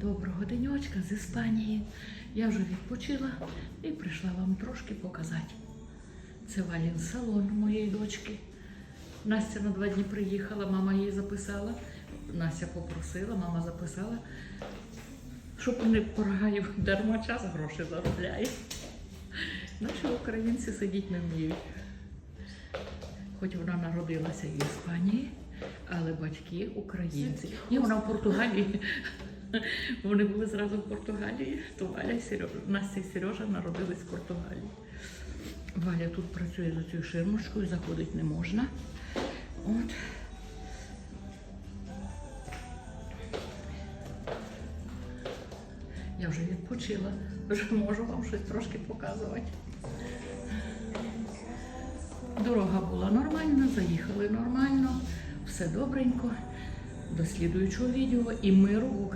Доброго денечка з Іспанії. Я вже відпочила і прийшла вам трошки показати. Це Валін салон моєї дочки. Настя на два дні приїхала, мама її записала. Настя попросила, мама записала, щоб не прогаю дарма час гроші заробляє. Наші українці сидіти не вміють. Хоч вона народилася в Іспанії, але батьки українці. Ні, вона в Португалії. Вони були зразу в Португалії, то Валя і Сережа. Настя і Сережа народились в Португалії. Валя тут працює за цією ширмочкою, заходити не можна. От. Я вже відпочила, вже можу вам щось трошки показувати. Дорога була нормальна, заїхали нормально, все добренько. До слідуючого відео і миру.